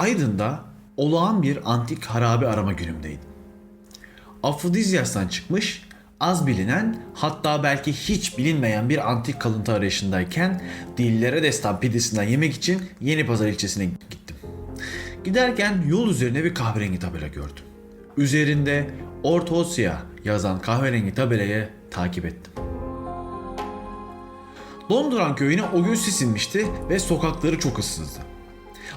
Aydın'da olağan bir antik harabe arama günümdeydim. Afrodizyas'tan çıkmış, az bilinen hatta belki hiç bilinmeyen bir antik kalıntı arayışındayken dillere destan pidesinden yemek için Yeni Pazar ilçesine gittim. Giderken yol üzerine bir kahverengi tabela gördüm. Üzerinde Ortosya yazan kahverengi tabelayı takip ettim. Donduran köyüne o gün sis inmişti ve sokakları çok ıssızdı.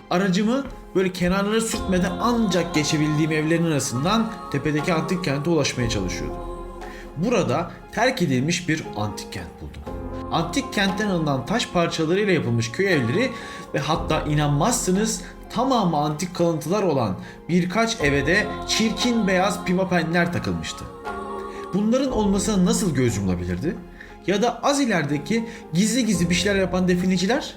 Aracımı böyle kenarlara sürtmeden ancak geçebildiğim evlerin arasından tepedeki antik kente ulaşmaya çalışıyordum. Burada terk edilmiş bir antik kent buldum. Antik kentten alınan taş parçalarıyla yapılmış köy evleri ve hatta inanmazsınız tamamı antik kalıntılar olan birkaç eve de çirkin beyaz pimapenler takılmıştı. Bunların olmasına nasıl göz yumulabilirdi? Ya da az ilerideki gizli gizli bir şeyler yapan definiciler?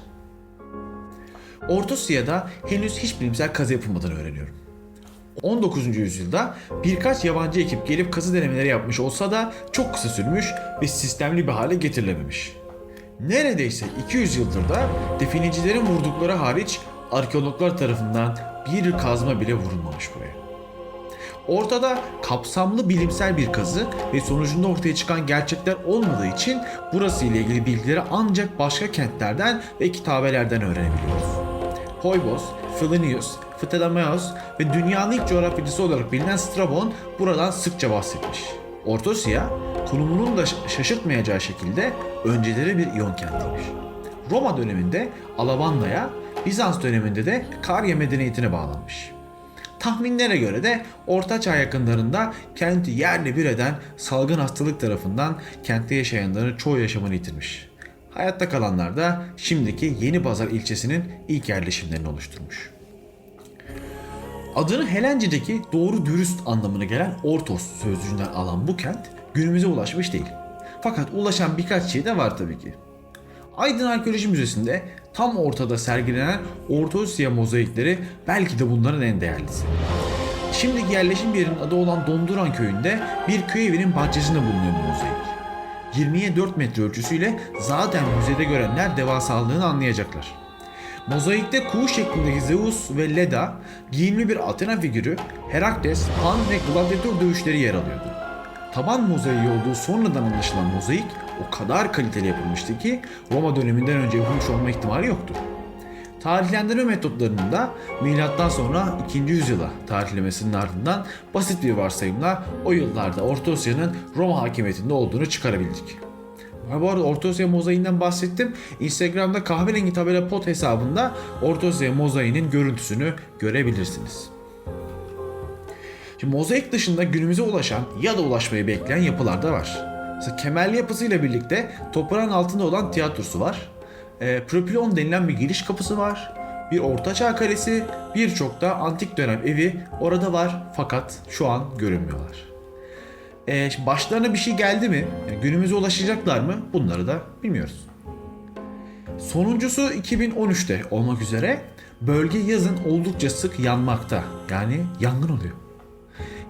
Ortosya'da henüz hiç bilimsel kazı yapılmadığını öğreniyorum. 19. yüzyılda birkaç yabancı ekip gelip kazı denemeleri yapmış olsa da çok kısa sürmüş ve sistemli bir hale getirilememiş. Neredeyse 200 yıldır da definicilerin vurdukları hariç arkeologlar tarafından bir kazma bile vurulmamış buraya. Ortada kapsamlı bilimsel bir kazı ve sonucunda ortaya çıkan gerçekler olmadığı için burası ile ilgili bilgileri ancak başka kentlerden ve kitabelerden öğrenebiliyoruz. Poybos, Plinius, Ptolemaios ve dünyanın ilk coğrafyacısı olarak bilinen Strabon buradan sıkça bahsetmiş. Ortosya, konumunun da şaşırtmayacağı şekilde önceleri bir İyon kentiymiş. Roma döneminde Alabanda'ya, Bizans döneminde de Karya medeniyetine bağlanmış. Tahminlere göre de Orta Çağ yakınlarında kenti yerle bir eden salgın hastalık tarafından kentte yaşayanların çoğu yaşamını yitirmiş. Hayatta kalanlar da şimdiki Yeni Pazar ilçesinin ilk yerleşimlerini oluşturmuş. Adını Helence'deki doğru dürüst anlamına gelen Ortos sözcüğünden alan bu kent günümüze ulaşmış değil. Fakat ulaşan birkaç şey de var tabii ki. Aydın Arkeoloji Müzesi'nde tam ortada sergilenen Ortosya mozaikleri belki de bunların en değerlisi. Şimdiki yerleşim yerinin adı olan Donduran köyünde bir köy evinin bahçesinde bulunuyor bu mozaik. 20'ye 4 metre ölçüsüyle zaten müzede görenler devasalığını anlayacaklar. Mozaikte kuğu şeklindeki Zeus ve Leda, giyimli bir Athena figürü, Herakles, Han ve gladyatör dövüşleri yer alıyordu. Taban mozaiği olduğu sonradan anlaşılan mozaik o kadar kaliteli yapılmıştı ki Roma döneminden önce yapılmış olma ihtimali yoktu. Tarihlendirme metotlarının da milattan sonra 2. yüzyıla tarihlemesinin ardından basit bir varsayımla o yıllarda Ortosya'nın Roma hakimiyetinde olduğunu çıkarabildik. Ha bu arada Ortosya mozaiğinden bahsettim. Instagram'da kahverengi tabela pot hesabında Ortosya mozaiğinin görüntüsünü görebilirsiniz. Şimdi mozaik dışında günümüze ulaşan ya da ulaşmayı bekleyen yapılar da var. Mesela kemerli yapısıyla birlikte toprağın altında olan tiyatrosu var. E, propilon denilen bir giriş kapısı var. Bir ortaçağ kalesi, birçok da antik dönem evi orada var fakat şu an görünmüyorlar. E, başlarına bir şey geldi mi? Yani günümüze ulaşacaklar mı? Bunları da bilmiyoruz. Sonuncusu 2013'te olmak üzere bölge yazın oldukça sık yanmakta. Yani yangın oluyor.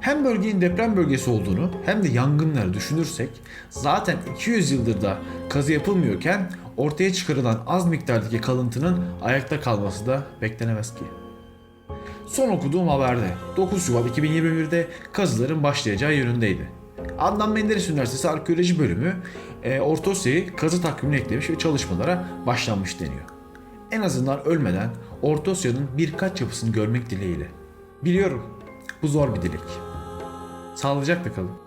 Hem bölgenin deprem bölgesi olduğunu hem de yangınları düşünürsek zaten 200 yıldır da kazı yapılmıyorken ortaya çıkarılan az miktardaki kalıntının ayakta kalması da beklenemez ki. Son okuduğum haberde 9 Şubat 2021'de kazıların başlayacağı yönündeydi. Adnan Menderes Üniversitesi Arkeoloji Bölümü e, Ortosya'yı kazı takvimine eklemiş ve çalışmalara başlanmış deniyor. En azından ölmeden Ortosya'nın birkaç yapısını görmek dileğiyle. Biliyorum bu zor bir dilek. Sağlıcakla kalın.